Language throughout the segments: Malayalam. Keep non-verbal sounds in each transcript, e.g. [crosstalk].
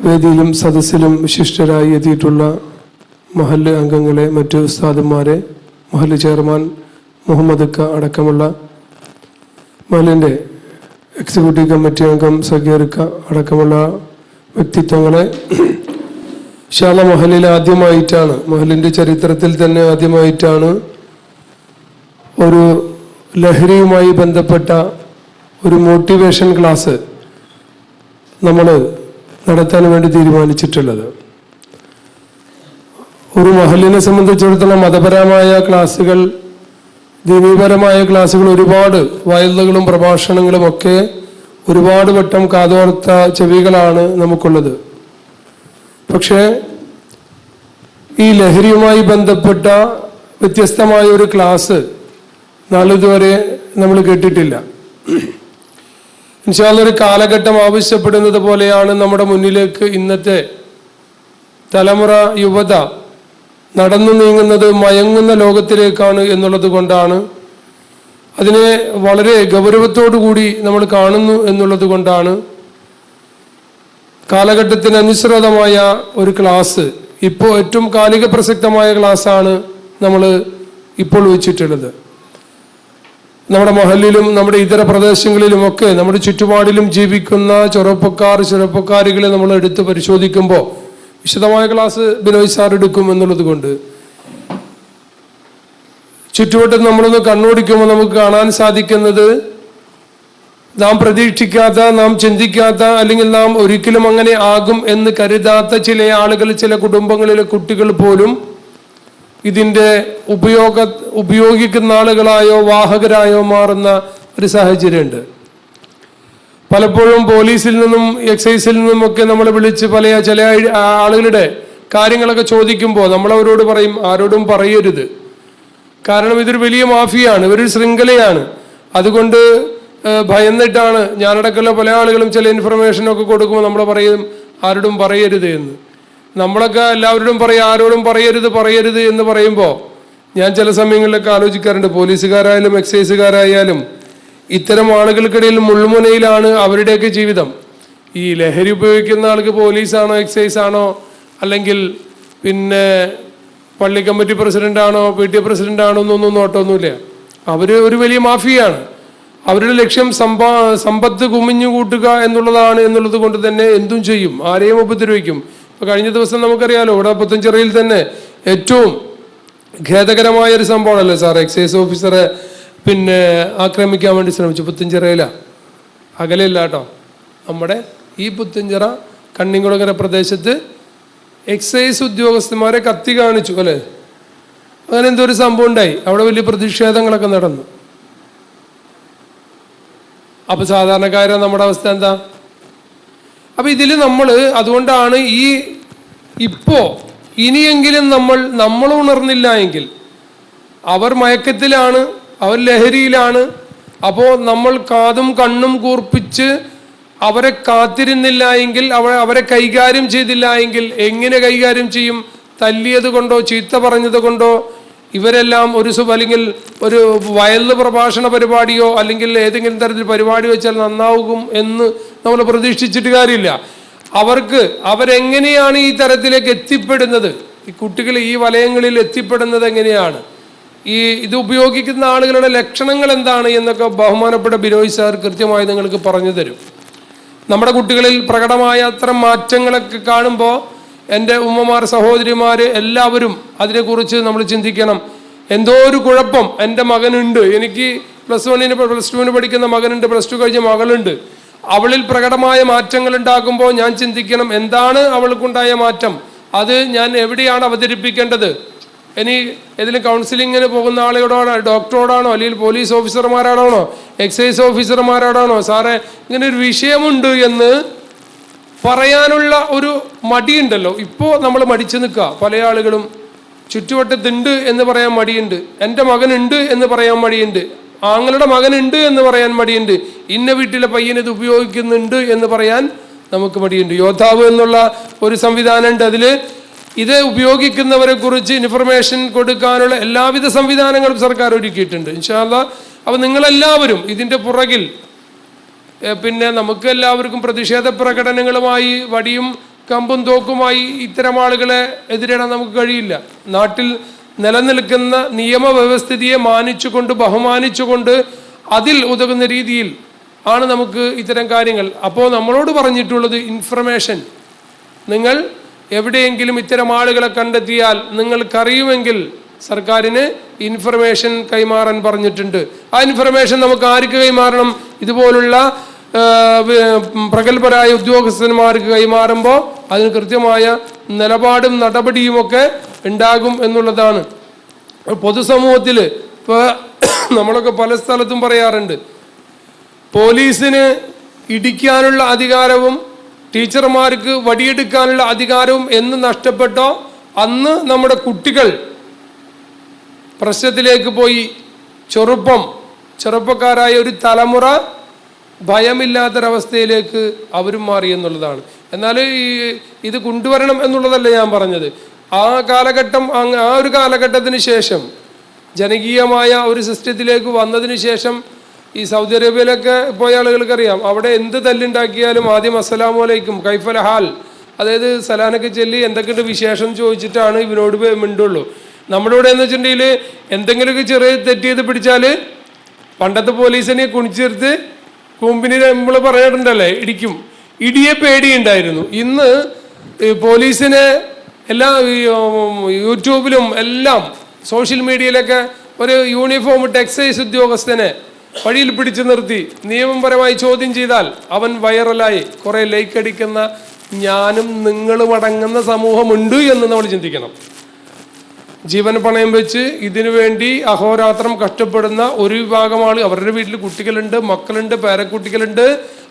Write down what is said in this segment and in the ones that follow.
വേദിയിലും സദസ്സിലും വിശിഷ്ടരായി എത്തിയിട്ടുള്ള മഹല്ല് അംഗങ്ങളെ മറ്റ് ഉസ്താദന്മാരെ മഹല്ല് ചെയർമാൻ മുഹമ്മദ് ഖ അടക്കമുള്ള മഹലിന്റെ എക്സിക്യൂട്ടീവ് കമ്മിറ്റി അംഗം സഗീർക്ക അടക്കമുള്ള വ്യക്തിത്വങ്ങളെ ഷാല മഹലിൽ ആദ്യമായിട്ടാണ് മഹലിന്റെ ചരിത്രത്തിൽ തന്നെ ആദ്യമായിട്ടാണ് ഒരു ലഹരിയുമായി ബന്ധപ്പെട്ട ഒരു മോട്ടിവേഷൻ ക്ലാസ് നമ്മൾ നടത്താൻ വേണ്ടി തീരുമാനിച്ചിട്ടുള്ളത്. ഒരു മഹലിനെ സംബന്ധിച്ചിടത്തോളം മതപരമായ ക്ലാസ്സുകൾ ദീനീപരമായ ക്ലാസ്സുകൾ ഒരുപാട് വയലുകളും പ്രഭാഷണങ്ങളും ഒക്കെ ഒരുപാട് വട്ടം കാതോർത്ത ചെവികളാണ് നമുക്കുള്ളത്. പക്ഷേ ഈ ലഹരിയുമായി ബന്ധപ്പെട്ട വ്യത്യസ്തമായ ഒരു ക്ലാസ് നാളിതുവരെ നമ്മൾ കേട്ടിട്ടില്ല. ഒരു കാലഘട്ടം ആവശ്യപ്പെടുന്നത് പോലെയാണ് നമ്മുടെ മുന്നിലേക്ക് ഇന്നത്തെ തലമുറ യുവത നടന്നു നീങ്ങുന്നത് മയങ്ങുന്ന ലോകത്തിലേക്കാണ് എന്നുള്ളത് കൊണ്ടാണ്. അതിനെ വളരെ കൂടി നമ്മൾ കാണുന്നു എന്നുള്ളത് കൊണ്ടാണ്. കാലഘട്ടത്തിന് അനുസൃതമായ ഒരു ക്ലാസ് ഇപ്പോൾ ഏറ്റവും കാലിക പ്രസക്തമായ ക്ലാസ്സാണ് നമ്മൾ ഇപ്പോൾ വെച്ചിട്ടുള്ളത്. നമ്മുടെ മഹലിലും നമ്മുടെ ഇതര പ്രദേശങ്ങളിലുമൊക്കെ നമ്മുടെ ചുറ്റുപാടിലും ജീവിക്കുന്ന ചെറുപ്പക്കാർ ചെറുപ്പക്കാരികളെ നമ്മൾ എടുത്ത് പരിശോധിക്കുമ്പോൾ വിശദമായ ക്ലാസ് ബിനോയ് സാർ എടുക്കും എന്നുള്ളത് കൊണ്ട്. ചുറ്റുവട്ടം നമ്മളൊന്ന് കണ്ണോടിക്കുമ്പോൾ നമുക്ക് കാണാൻ സാധിക്കുന്നത് നാം പ്രതീക്ഷിക്കാത്ത നാം ചിന്തിക്കാത്ത അല്ലെങ്കിൽ നാം ഒരിക്കലും അങ്ങനെ ആകും എന്ന് കരുതാത്ത ചില ആളുകൾ ചില കുടുംബങ്ങളിലെ കുട്ടികൾ പോലും ഇതിന്റെ ഉപയോഗ ഉപയോഗിക്കുന്ന ആളുകളായോ വാഹകരായോ മാറുന്ന ഒരു സാഹചര്യമുണ്ട്. പലപ്പോഴും പോലീസിൽ നിന്നും എക്സൈസിൽ നിന്നും ഒക്കെ നമ്മൾ വിളിച്ച് പല ചില ആളുകളുടെ കാര്യങ്ങളൊക്കെ ചോദിക്കുമ്പോൾ നമ്മൾ അവരോട് പറയും ആരോടും പറയരുത്. കാരണം ഇതൊരു വലിയ മാഫിയാണ് ഇവരൊരു ശൃംഖലയാണ്. അതുകൊണ്ട് ഭയന്നിട്ടാണ് ഞാനടക്കമുള്ള പല ആളുകളും ചില ഇൻഫർമേഷനൊക്കെ കൊടുക്കുമ്പോൾ നമ്മൾ പറയും ആരോടും പറയരുത് എന്ന്. നമ്മളൊക്കെ എല്ലാവരോടും പറയും ആരോടും പറയരുത് പറയരുത് എന്ന് പറയുമ്പോൾ ഞാൻ ചില സമയങ്ങളിലൊക്കെ ആലോചിക്കാറുണ്ട്. പോലീസുകാരായാലും എക്സൈസുകാരായാലും ഇത്തരം ആളുകൾക്കിടയിൽ മുൾമുനയിലാണ് അവരുടെയൊക്കെ ജീവിതം. ഈ ലഹരി ഉപയോഗിക്കുന്ന ആൾക്ക് പോലീസാണോ എക്സൈസ് ആണോ അല്ലെങ്കിൽ പിന്നെ പള്ളി കമ്മിറ്റി പ്രസിഡന്റ് ആണോ പി ടി എ പ്രസിഡന്റ് ആണോ എന്നൊന്നും നോട്ടമൊന്നുമില്ല അവർ ഒരു വലിയ മാഫിയാണ്. അവരുടെ ലക്ഷ്യം സമ്പാ സമ്പത്ത് കുമിഞ്ഞു കൂട്ടുക എന്നുള്ളതാണ് എന്നുള്ളത് കൊണ്ട് തന്നെ എന്തും ചെയ്യും. ആരെയും ഉപദ്രവിക്കും. കഴിഞ്ഞ ദിവസം നമുക്കറിയാലോ ഇവിടെ പുത്തഞ്ചിറയിൽ തന്നെ ഏറ്റവും ഖേദകരമായ ഒരു സംഭവമാണല്ലോ സാർ. എക്സൈസ് ഓഫീസറെ പിന്നെ ആക്രമിക്കാൻ വേണ്ടി ശ്രമിച്ചു. പുത്തഞ്ചിറയില അകലില്ല കേട്ടോ. നമ്മുടെ ഈ പുത്തഞ്ചിറ കണ്ണിങ്കുളങ്ങര പ്രദേശത്ത് എക്സൈസ് ഉദ്യോഗസ്ഥന്മാരെ കത്തി കാണിച്ചു അല്ലേ? അങ്ങനെ എന്തോ ഒരു സംഭവം ഉണ്ടായി. അവിടെ വലിയ പ്രതിഷേധങ്ങളൊക്കെ നടന്നു. അപ്പൊ സാധാരണക്കാരെ നമ്മുടെ അവസ്ഥ എന്താ? അപ്പൊ ഇതിൽ നമ്മൾ അതുകൊണ്ടാണ് ഈ ഇപ്പോ ഇനിയെങ്കിലും നമ്മൾ നമ്മൾ ഉണർന്നില്ല എങ്കിൽ അവർ മയക്കത്തിലാണ് അവർ ലഹരിയിലാണ് അപ്പോൾ നമ്മൾ കാതും കണ്ണും കൂർപ്പിച്ച് അവരെ കാത്തിരുന്നില്ല എങ്കിൽ അവ അവരെ കൈകാര്യം ചെയ്തില്ല എങ്കിൽ എങ്ങനെ കൈകാര്യം ചെയ്യും? തല്ലിയത് കൊണ്ടോ ചീത്ത പറഞ്ഞത് കൊണ്ടോ ഇവരെല്ലാം ഒരു സു അല്ലെങ്കിൽ ഒരു വയലിൽ പ്രഭാഷണ പരിപാടിയോ അല്ലെങ്കിൽ ഏതെങ്കിലും തരത്തിൽ പരിപാടി വെച്ചാൽ നന്നാവും എന്ന് നമ്മൾ പ്രതീക്ഷിച്ചിട്ട് കാര്യമില്ല. അവർക്ക് അവരെങ്ങനെയാണ് ഈ തരത്തിലേക്ക് എത്തിപ്പെടുന്നത്? ഈ കുട്ടികൾ ഈ വലയങ്ങളിൽ എത്തിപ്പെടുന്നത് എങ്ങനെയാണ്? ഈ ഇത് ഉപയോഗിക്കുന്ന ആളുകളുടെ ലക്ഷണങ്ങൾ എന്താണ് എന്നൊക്കെ ബഹുമാനപ്പെട്ട ബിനോയ് സാർ കൃത്യമായി നിങ്ങൾക്ക് പറഞ്ഞു തരും. നമ്മുടെ കുട്ടികളിൽ പ്രകടമായ അത്തരം മാറ്റങ്ങളൊക്കെ കാണുമ്പോൾ എന്റെ ഉമ്മമാർ സഹോദരിമാർ എല്ലാവരും അതിനെക്കുറിച്ച് നമ്മൾ ചിന്തിക്കണം. എന്തോ ഒരു കുഴപ്പം എന്റെ മകനുണ്ട്. എനിക്ക് പ്ലസ് വണ്ണിന് പ്ലസ് ടുവിന് പഠിക്കുന്ന മകനുണ്ട് പ്ലസ് ടു കഴിഞ്ഞ മകളുണ്ട്. അവളിൽ പ്രകടമായ മാറ്റങ്ങൾ ഉണ്ടാകുമ്പോൾ ഞാൻ ചിന്തിക്കണം എന്താണ് അവൾക്കുണ്ടായ മാറ്റം? അത് ഞാൻ എവിടെയാണ് അവതരിപ്പിക്കേണ്ടത്? ഇനി ഏതെങ്കിലും കൗൺസിലിങ്ങിന് പോകുന്ന ആളോടാണോ ഡോക്ടറോടാണോ അല്ലെങ്കിൽ പോലീസ് ഓഫീസർമാരോടാണോ എക്സൈസ് ഓഫീസർമാരോടാണോ സാറേ ഇങ്ങനെ ഒരു വിഷയമുണ്ട് എന്ന് പറയാനുള്ള ഒരു മടിയുണ്ടല്ലോ. ഇപ്പോൾ നമ്മൾ മടിച്ചു നിൽക്കുക. പല ആളുകളും ചുറ്റുവട്ടത്തുണ്ട് എന്ന് പറയാൻ മടിയുണ്ട്. എന്റെ മകനുണ്ട് എന്ന് പറയാൻ മടിയുണ്ട്. ആങ്ങളുടെ മകനുണ്ട് എന്ന് പറയാൻ മടിയുണ്ട്. ഇന്ന വീട്ടിലെ പയ്യൻ ഇത് ഉപയോഗിക്കുന്നുണ്ട് എന്ന് പറയാൻ നമുക്ക് മടിയുണ്ട്. യോദ്ധാവ് എന്നുള്ള ഒരു സംവിധാനമുണ്ട് അതിൽ ഇത് ഉപയോഗിക്കുന്നവരെ കുറിച്ച് ഇൻഫർമേഷൻ കൊടുക്കാനുള്ള എല്ലാവിധ സംവിധാനങ്ങളും സർക്കാർ ഒരുക്കിയിട്ടുണ്ട്. ഇൻഷാല്ല അപ്പോൾ നിങ്ങളെല്ലാവരും ഇതിന്റെ പുറകിൽ പിന്നെ നമുക്ക് എല്ലാവർക്കും പ്രതിഷേധ പ്രകടനങ്ങളുമായി വടിയും കമ്പും തോക്കുമായി ഇത്തരം ആളുകളെ എതിരിടാൻ നമുക്ക് കഴിയില്ല. നാട്ടിൽ നിലനിൽക്കുന്ന നിയമവ്യവസ്ഥിതിയെ മാനിച്ചുകൊണ്ട് ബഹുമാനിച്ചുകൊണ്ട് അതിൽ ഉതകുന്ന രീതിയിൽ ആണ് നമുക്ക് ഇത്തരം കാര്യങ്ങൾ. അപ്പോൾ നമ്മളോട് പറഞ്ഞിട്ടുള്ളത് ഇൻഫർമേഷൻ നിങ്ങൾ എവിടെയെങ്കിലും ഇത്തരം ആളുകളെ കണ്ടെത്തിയാൽ നിങ്ങൾക്കറിയുമെങ്കിൽ സർക്കാരിന് ഇൻഫർമേഷൻ കൈമാറാൻ പറഞ്ഞിട്ടുണ്ട്. ആ ഇൻഫർമേഷൻ നമുക്ക് ആർക്ക് കൈമാറണം? ഇതുപോലുള്ള പ്രഗത്ഭരായ ഉദ്യോഗസ്ഥന്മാർക്ക് കൈമാറുമ്പോൾ അതിന് കൃത്യമായ നിലപാടും നടപടിയുമൊക്കെ ഉണ്ടാകും എന്നുള്ളതാണ്. പൊതുസമൂഹത്തിൽ ഇപ്പോൾ [clears throat] നമ്മളൊക്കെ പല സ്ഥലത്തും പറയാറുണ്ട്. പോലീസിന് ഇടിക്കാനുള്ള അധികാരവും ടീച്ചർമാർക്ക് വടിയെടുക്കാനുള്ള അധികാരവും എന്ന് നഷ്ടപ്പെട്ടോ അന്ന് നമ്മുടെ കുട്ടികൾ പ്രശ്നത്തിലേക്ക് പോയി. ചെറുപ്പം ചെറുപ്പക്കാരായ ഒരു തലമുറ ഭയമില്ലാത്തൊരവസ്ഥയിലേക്ക് അവരും മാറി എന്നുള്ളതാണ്. എന്നാൽ ഈ ഇത് കൊണ്ടുവരണം എന്നുള്ളതല്ല ഞാൻ പറഞ്ഞത്. ആ കാലഘട്ടം ആ ഒരു കാലഘട്ടത്തിന് ശേഷം ജനകീയമായ ഒരു സിസ്റ്റത്തിലേക്ക് വന്നതിന് ശേഷം ഈ സൗദി അറേബ്യയിലൊക്കെ പോയ ആളുകൾക്കറിയാം അവിടെ എന്ത് തല്ലുണ്ടാക്കിയാലും ആദ്യം അസ്സലാമു അലൈക്കും കൈഫൽ ഹാൽ അതായത് സലാനൊക്കെ ചെല്ലി എന്തൊക്കെയുണ്ട് വിശേഷം ചോദിച്ചിട്ടാണ് ഇവരോട് മിണ്ടുള്ളൂ. നമ്മുടെ ഇവിടെ എന്ന് വെച്ചിട്ടുണ്ടെങ്കിൽ എന്തെങ്കിലുമൊക്കെ ചെറിയ തെറ്റ് ചെയ്ത് പിടിച്ചാൽ പണ്ടത്തെ പോലീസിനെ കുണിച്ചെടുത്ത് കൂമ്പിന് നമ്മൾ പറയാറുണ്ടല്ലേ? ഇടിക്കും. ഇടിയെ പേടിയുണ്ടായിരുന്നു. ഇന്ന് പോലീസിന് എല്ലാ യൂട്യൂബിലും എല്ലാം സോഷ്യൽ മീഡിയയിലൊക്കെ ഒരു യൂണിഫോം ഇട്ട് എക്സൈസ് ഉദ്യോഗസ്ഥനെ വഴിയിൽ പിടിച്ചു നിർത്തി നിയമപരമായി ചോദ്യം ചെയ്താൽ അവൻ വൈറലായി. കുറെ ലൈക്ക് അടിക്കുന്ന ഞാനും നിങ്ങളും അടങ്ങുന്ന സമൂഹമുണ്ട് എന്ന് നമ്മൾ ചിന്തിക്കണം. ജീവൻ പണയം വെച്ച് ഇതിനു വേണ്ടി അഹോരാത്രം കഷ്ടപ്പെടുന്ന ഒരു വിഭാഗം അവരുടെ വീട്ടിൽ കുട്ടികളുണ്ട് മക്കളുണ്ട് പേരക്കുട്ടികളുണ്ട്.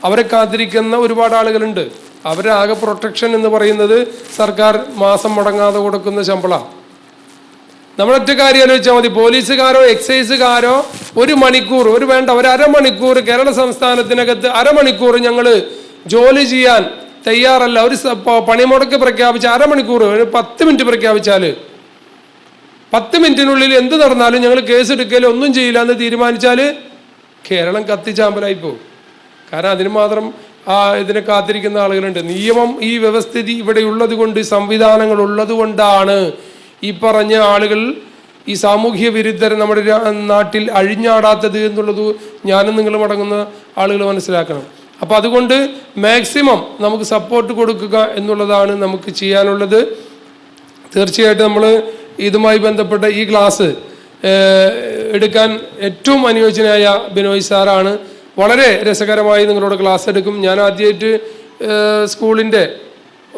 അവരെ കാത്തിരിക്കുന്ന ഒരുപാട് ആളുകളുണ്ട്. അവരുടെ ആകെ പ്രൊട്ടക്ഷൻ എന്ന് പറയുന്നത് സർക്കാർ മാസം മുടങ്ങാതെ കൊടുക്കുന്ന ശമ്പളമാണ് നമ്മളൊറ്റ കാര്യം ആലോചിച്ചാൽ മതി. പോലീസുകാരോ എക്സൈസുകാരോ ഒരു മണിക്കൂർ ഒരു വേണ്ട ഒരു അരമണിക്കൂർ കേരള സംസ്ഥാനത്തിനകത്ത് അരമണിക്കൂർ ഞങ്ങൾ ജോലി ചെയ്യാൻ തയ്യാറല്ല. ഒരു പണിമുടക്ക് പ്രഖ്യാപിച്ച അരമണിക്കൂർ ഒരു പത്ത് മിനിറ്റ് പ്രഖ്യാപിച്ചാൽ പത്ത് മിനിറ്റിനുള്ളിൽ എന്ത് നടന്നാലും ഞങ്ങൾ കേസ് എടുക്കൽ ഒന്നും ചെയ്യില്ല എന്ന് തീരുമാനിച്ചാൽ കേരളം കത്തിച്ചാമ്പലായി പോകും കാരണം അതിന് മാത്രം ആ ഇതിനെ കാത്തിരിക്കുന്ന ആളുകളുണ്ട്. നിയമം ഈ വ്യവസ്ഥിതി ഇവിടെ ഉള്ളത് കൊണ്ട് സംവിധാനങ്ങൾ ഉള്ളത് കൊണ്ടാണ് ഈ പറഞ്ഞ ആളുകൾ ഈ സാമൂഹ്യ വിരുദ്ധർ നമ്മുടെ നാട്ടിൽ അഴിഞ്ഞാടാത്തത് എന്നുള്ളത് ഞാനും നിങ്ങളും അടങ്ങുന്ന ആളുകൾ മനസ്സിലാക്കണം. അപ്പം അതുകൊണ്ട് മാക്സിമം നമുക്ക് സപ്പോർട്ട് കൊടുക്കുക എന്നുള്ളതാണ് നമുക്ക് ചെയ്യാനുള്ളത്. തീർച്ചയായിട്ടും നമ്മൾ ഇതുമായി ബന്ധപ്പെട്ട ഈ ക്ലാസ് എടുക്കാൻ ഏറ്റവും അനുയോജ്യനായ ബിനോയ് സാറാണ്. വളരെ രസകരമായി നിങ്ങളോട് ക്ലാസ് എടുക്കും. ഞാൻ ആദ്യമായിട്ട് സ്കൂളിന്റെ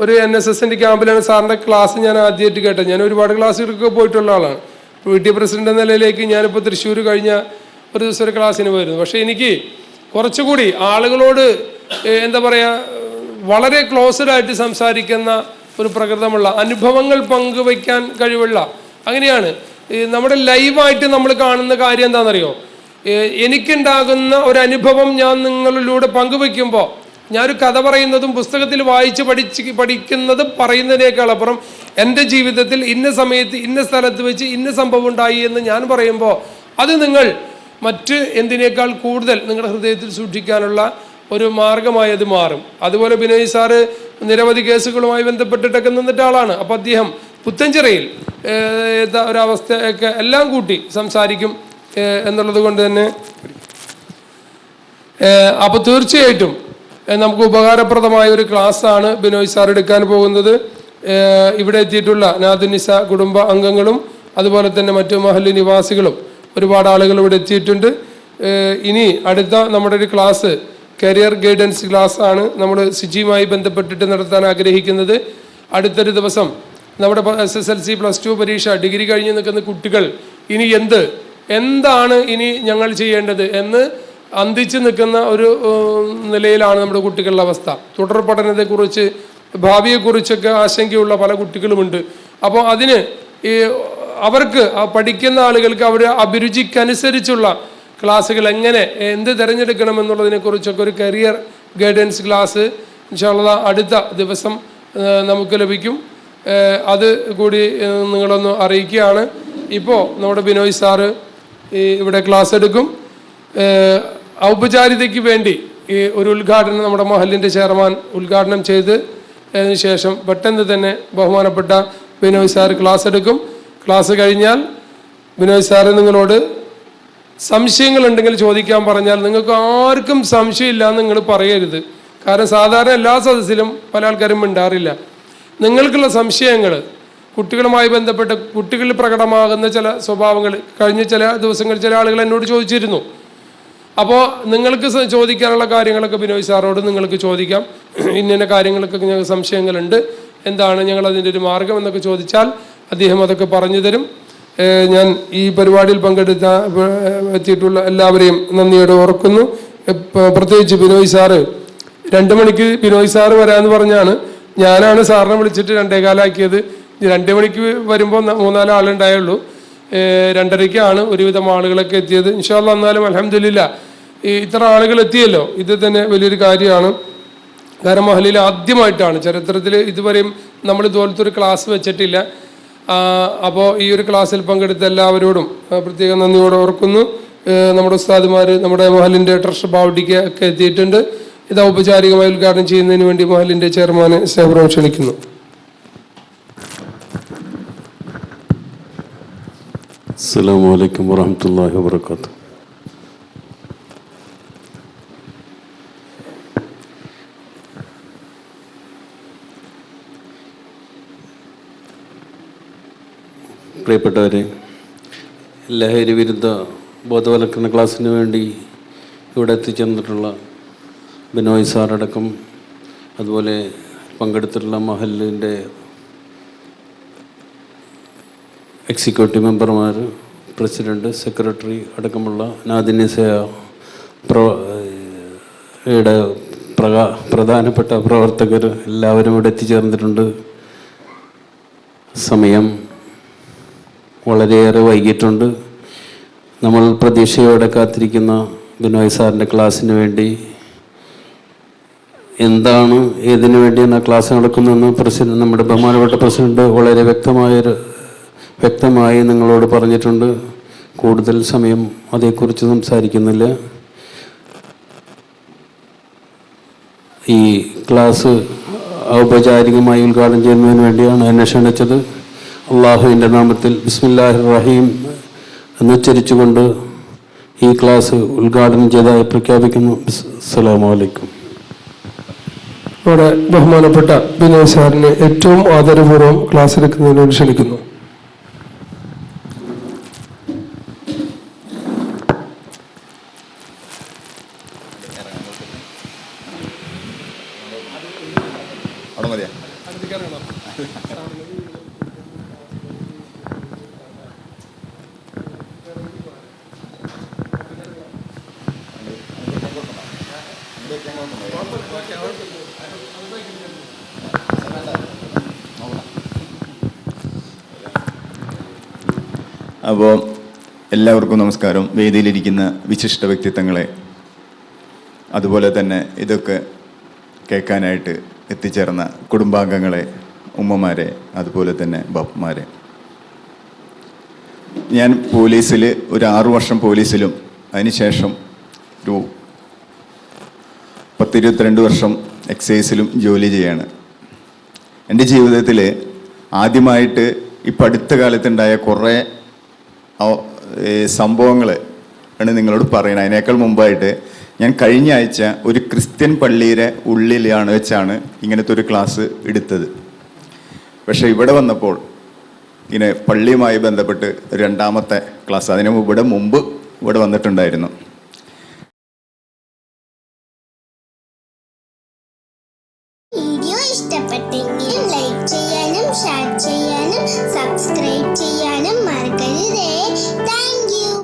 ഒരു എൻ എസ് എസിന്റെ ക്യാമ്പിലാണ് സാറിന്റെ ക്ലാസ് ഞാൻ ആദ്യമായിട്ട് കേട്ടത്. ഞാൻ ഒരുപാട് ക്ലാസ്സുകൾക്ക് പോയിട്ടുള്ള ആളാണ്. പി ടി പ്രസിഡന്റ് എന്ന നിലയിലേക്ക് ഞാനിപ്പോൾ തൃശ്ശൂർ കഴിഞ്ഞ ഒരു ദിവസം ഒരു ക്ലാസ്സിന് പോയിരുന്നു. പക്ഷേ എനിക്ക് കുറച്ചുകൂടി ആളുകളോട് എന്താ പറയുക വളരെ ക്ലോസ്ഡ് ആയിട്ട് സംസാരിക്കുന്ന ഒരു പ്രകൃതമുള്ള അനുഭവങ്ങൾ പങ്കുവയ്ക്കാൻ കഴിവുള്ള. അങ്ങനെയാണ്. നമ്മുടെ ലൈവായിട്ട് നമ്മൾ കാണുന്ന കാര്യം എന്താണെന്നറിയോ? എനിക്കുണ്ടാകുന്ന ഒരു അനുഭവം ഞാൻ നിങ്ങളിലൂടെ പങ്കുവെക്കുമ്പോൾ ഞാനൊരു കഥ പറയുന്നതും പുസ്തകത്തിൽ വായിച്ച് പഠിച്ച് പഠിക്കുന്നതും പറയുന്നതിനേക്കാളപ്പുറം എന്റെ ജീവിതത്തിൽ ഇന്ന സമയത്ത് ഇന്ന സ്ഥലത്ത് വെച്ച് ഇന്ന സംഭവം ഉണ്ടായി എന്ന് ഞാൻ പറയുമ്പോൾ അത് നിങ്ങൾ മറ്റ് എന്തിനേക്കാൾ കൂടുതൽ നിങ്ങളുടെ ഹൃദയത്തിൽ സൂക്ഷിക്കാനുള്ള ഒരു മാർഗമായി അത് മാറും. അതുപോലെ ബിനോയ് സാറ് നിരവധി കേസുകളുമായി ബന്ധപ്പെട്ടിട്ടൊക്കെ നിന്നിട്ട ആളാണ്. അപ്പോൾ അദ്ദേഹം പുത്തഞ്ചിറയിൽ ഒരവസ്ഥയൊക്കെ എല്ലാം കൂട്ടി സംസാരിക്കും എന്നുള്ളത് കൊണ്ട് തന്നെ. അപ്പോൾ തീർച്ചയായിട്ടും നമുക്ക് ഉപകാരപ്രദമായ ഒരു ക്ലാസ്സാണ് ബിനോയ് സാർ എടുക്കാൻ പോകുന്നത്. ഇവിടെ എത്തിയിട്ടുള്ള നാദുനിസ കുടുംബ അംഗങ്ങളും അതുപോലെ തന്നെ മറ്റു മഹല്ല് നിവാസികളും ഒരുപാട് ആളുകൾ ഇവിടെ എത്തിയിട്ടുണ്ട്. ഇനി അടുത്ത നമ്മുടെ ഒരു ക്ലാസ് കരിയർ ഗൈഡൻസ് ക്ലാസ് ആണ് നമ്മൾ സിജിയുമായി ബന്ധപ്പെട്ടിട്ട് നടത്താൻ ആഗ്രഹിക്കുന്നത്. അടുത്തൊരു ദിവസം നമ്മുടെ S S L C plus two പരീക്ഷ ഡിഗ്രി കഴിഞ്ഞ് നിൽക്കുന്ന കുട്ടികൾ ഇനി എന്ത്? എന്താണ് ഇനി ഞങ്ങൾ ചെയ്യേണ്ടത് എന്ന് അന്തിച്ച് നിൽക്കുന്ന ഒരു നിലയിലാണ് നമ്മുടെ കുട്ടികളുടെ അവസ്ഥ. തുടർ പഠനത്തെക്കുറിച്ച് ഭാവിയെക്കുറിച്ചൊക്കെ ആശങ്കയുള്ള പല കുട്ടികളുമുണ്ട്. അപ്പോൾ അതിന് ഈ അവർക്ക് പഠിക്കുന്ന ആളുകൾക്ക് അവരുടെ അഭിരുചിക്കനുസരിച്ചുള്ള ക്ലാസ്സുകൾ എങ്ങനെ എന്ത് തിരഞ്ഞെടുക്കണം എന്നുള്ളതിനെ കുറിച്ചൊക്കെ ഒരു കരിയർ ഗൈഡൻസ് ക്ലാസ് ഇൻഷാല്ല അടുത്ത ദിവസം നമുക്ക് ലഭിക്കും. അത് കൂടി നിങ്ങളൊന്ന് അറിയിക്കുകയാണ്. ഇപ്പോൾ നമ്മുടെ ബിനോയ് സാറ് ഇവിടെ ക്ലാസ് എടുക്കും. ഔപചാരികതയ്ക്ക് വേണ്ടി ഈ ഒരു ഉദ്ഘാടനം നമ്മുടെ മഹലിന്റെ ചെയർമാൻ ഉദ്ഘാടനം ചെയ്ത് അതിന് ശേഷം പെട്ടെന്ന് തന്നെ ബഹുമാനപ്പെട്ട ബിനോയ് സാർ ക്ലാസ് എടുക്കും. ക്ലാസ് കഴിഞ്ഞാൽ ബിനോയ് സാറ് നിങ്ങളോട് സംശയങ്ങളുണ്ടെങ്കിൽ ചോദിക്കാൻ പറഞ്ഞാൽ നിങ്ങൾക്ക് ആർക്കും സംശയമില്ല എന്ന് നിങ്ങൾ പറയരുത്. കാരണം സാധാരണ എല്ലാ സദസ്സിലും പല ആൾക്കാരും മിണ്ടാറില്ല. നിങ്ങൾക്കുള്ള സംശയങ്ങൾ കുട്ടികളുമായി ബന്ധപ്പെട്ട് കുട്ടികളിൽ പ്രകടമാകുന്ന ചില സ്വഭാവങ്ങൾ കഴിഞ്ഞ ചില ദിവസങ്ങളിൽ ചില ആളുകൾ എന്നോട് ചോദിച്ചിരുന്നു. അപ്പോൾ നിങ്ങൾക്ക് ചോദിക്കാനുള്ള കാര്യങ്ങളൊക്കെ ബിനോയ് സാറോട് നിങ്ങൾക്ക് ചോദിക്കാം. ഇന്ന കാര്യങ്ങളൊക്കെ ഞങ്ങൾക്ക് സംശയങ്ങളുണ്ട്. എന്താണ് ഞങ്ങൾ അതിന്റെ ഒരു മാർഗം എന്നൊക്കെ ചോദിച്ചാൽ അദ്ദേഹം അതൊക്കെ പറഞ്ഞു തരും. ഞാൻ ഈ പരിപാടിയിൽ പങ്കെടുത്ത എത്തിയിട്ടുള്ള എല്ലാവരെയും നന്ദിയോടെ ഓർക്കുന്നു. പ്രത്യേകിച്ച് ബിനോയ് സാറ്. രണ്ട് മണിക്ക് ബിനോയ് സാറ് വരാമെന്ന് പറഞ്ഞാണ്. ഞാനാണ് സാറിനെ വിളിച്ചിട്ട് രണ്ടേകാലാക്കിയത് രണ്ട് മണിക്ക് വരുമ്പോൾ മൂന്നാൽ ആളുണ്ടായുള്ളൂ. രണ്ടരയ്ക്കാണ് ഒരുവിധം ആളുകളൊക്കെ എത്തിയത്. ഇൻഷാല്ല എന്നാലും അലഹമില്ല ഇത്ര ആളുകൾ എത്തിയല്ലോ. ഇത് തന്നെ വലിയൊരു കാര്യമാണ്. കാരണം മഹലിൽ ആദ്യമായിട്ടാണ്. ചരിത്രത്തിൽ ഇതുവരെയും നമ്മൾ ഇതുപോലത്തെ ഒരു ക്ലാസ് വെച്ചിട്ടില്ല. അപ്പോൾ ഈ ഒരു ക്ലാസ്സിൽ പങ്കെടുത്ത എല്ലാവരോടും പ്രത്യേകം നന്ദിയോടെ ഓർക്കുന്നു. നമ്മുടെ ഉസ്താദുമാർ നമ്മുടെ മഹലിന്റെ ട്രഷർ ബാവട്ടിക്ക് ഒക്കെ എത്തിയിട്ടുണ്ട്. ഇത് ഔപചാരികമായി ഉദ്ഘാടനം ചെയ്യുന്നതിന് വേണ്ടി മഹലിന്റെ ചെയർമാനെ സേവനം ക്ഷണിക്കുന്നു. അസ്സാം വലൈക്കും വാഹമത്തല്ലാ വാബർക്കാത്തു പ്രിയപ്പെട്ടവരെ ലഹരി വിരുദ്ധ ബോധവൽക്കരണ ക്ലാസ്സിന് വേണ്ടി ഇവിടെ എത്തിച്ചേർന്നിട്ടുള്ള ബിനോയ് സാറടക്കം അതുപോലെ പങ്കെടുത്തിട്ടുള്ള മഹലിന്റെ എക്സിക്യൂട്ടീവ് മെമ്പർമാർ പ്രസിഡന്റ് സെക്രട്ടറി അടക്കമുള്ള നാദിന്യസേയ പ്രോ യുടെ പ്രകാ പ്രധാനപ്പെട്ട പ്രവർത്തകർ എല്ലാവരും ഇവിടെ എത്തിച്ചേർന്നിട്ടുണ്ട്. സമയം വളരെയേറെ വൈകിട്ടുണ്ട് നമ്മൾ പ്രതീക്ഷയോടെ കാത്തിരിക്കുന്ന ബിനോയ് സാറിന്റെ ക്ലാസ്സിന് വേണ്ടി എന്താണ് ഏതിനു വേണ്ടി ആ ക്ലാസ് നടക്കുന്നതെന്ന് പ്രസിഡന്റ് നമ്മുടെ ബഹുമാനപ്പെട്ട പ്രസിഡന്റ് വളരെ വ്യക്തമായൊരു വ്യക്തമായി നിങ്ങളോട് പറഞ്ഞിട്ടുണ്ട്. കൂടുതൽ സമയം അതേക്കുറിച്ച് സംസാരിക്കുന്നില്ല. ഈ ക്ലാസ് ഔപചാരികമായി ഉദ്ഘാടനം ചെയ്യുന്നതിന് വേണ്ടിയാണ് എന്നെ ക്ഷണിച്ചത്. അള്ളാഹുവിന്റെ നാമത്തിൽ ബിസ്മില്ലാഹി റഹീം എന്നുച്ചരിച്ചുകൊണ്ട് ഈ ക്ലാസ് ഉദ്ഘാടനം ചെയ്തതായി പ്രഖ്യാപിക്കുന്നു. അസ്സലാമു അലൈക്കും. നമ്മുടെ ബഹുമാനപ്പെട്ട ബിനോയ് സാറിനെ ഏറ്റവും ആദരപൂർവം ക്ലാസ് എടുക്കുന്നതിനോട് ക്ഷണിക്കുന്നു. അവിടെ മതിയാ? അപ്പോൾ എല്ലാവർക്കും നമസ്കാരം. വേദിയിലിരിക്കുന്ന വിശിഷ്ട വ്യക്തിത്വങ്ങളെ അതുപോലെ തന്നെ ഇതൊക്കെ കേൾക്കാനായിട്ട് എത്തിച്ചേർന്ന കുടുംബാംഗങ്ങളെ ഉമ്മമാരെ അതുപോലെ തന്നെ ബാപ്പമാരെ. ഞാൻ പോലീസിൽ ഒരു ആറു വർഷം പോലീസിലും അതിനുശേഷം ഒരു പത്തിരുപത്തിരണ്ട് വർഷം എക്സൈസിലും ജോലി ചെയ്യാണ്. എന്റെ ജീവിതത്തിൽ ആദ്യമായിട്ട് ഇപ്പം അടുത്ത കാലത്തുണ്ടായ കുറേ സംഭവങ്ങൾ ആണ് നിങ്ങളോട് പറയുന്നത് അതിനേക്കാൾ മുമ്പായിട്ട് ഞാൻ കഴിഞ്ഞ ആഴ്ച ഒരു ക്രിസ്ത്യൻ പള്ളിയിലെ ഉള്ളിലാണ് വെച്ചാണ് ഇങ്ങനത്തെ ഒരു ക്ലാസ് എടുത്തത്. പക്ഷേ ഇവിടെ വന്നപ്പോൾ ഇങ്ങനെ പള്ളിയുമായി ബന്ധപ്പെട്ട് രണ്ടാമത്തെ ക്ലാസ് അതിന് ഇവിടെ മുമ്പ് ഇവിടെ വന്നിട്ടുണ്ടായിരുന്നു.